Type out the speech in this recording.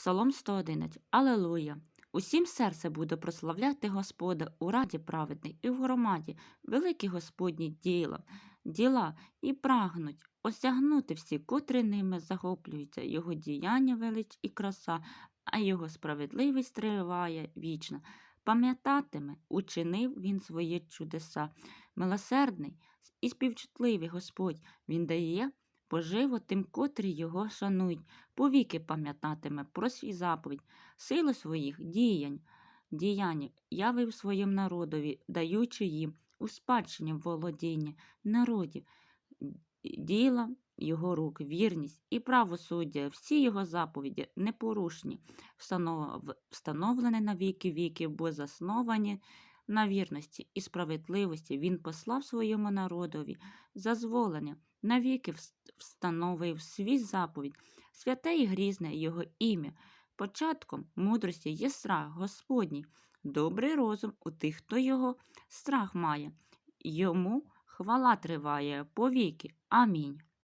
Псалом 111. Алелуя! Усім серце буде прославляти Господа у раді праведний і в громаді, великі Господні діла, діла і прагнуть осягнути всі, котрі ними захоплюються, його діяння велич і краса, а його справедливість триває вічно. Пам'ятатиме, учинив він свої чудеса. Милосердний і співчутливий Господь, він дає поживу тим, котрі його шанують, повіки пам'ятатиме про свій заповідь, силу своїх діянь, діяння явив своїм народові, даючи їм у спадщині володіння народів, діла його рук, вірність і правосуддя, всі його заповіді непорушні, встановлені на віки віків, бо засновані на вірності і справедливості. Він послав своєму народові зазволення, навіки встановив свій заповідь, святе і грізне його ім'я. Початком мудрості є страх Господній, добрий розум у тих, хто його страх має. Йому хвала триває повіки. Амінь.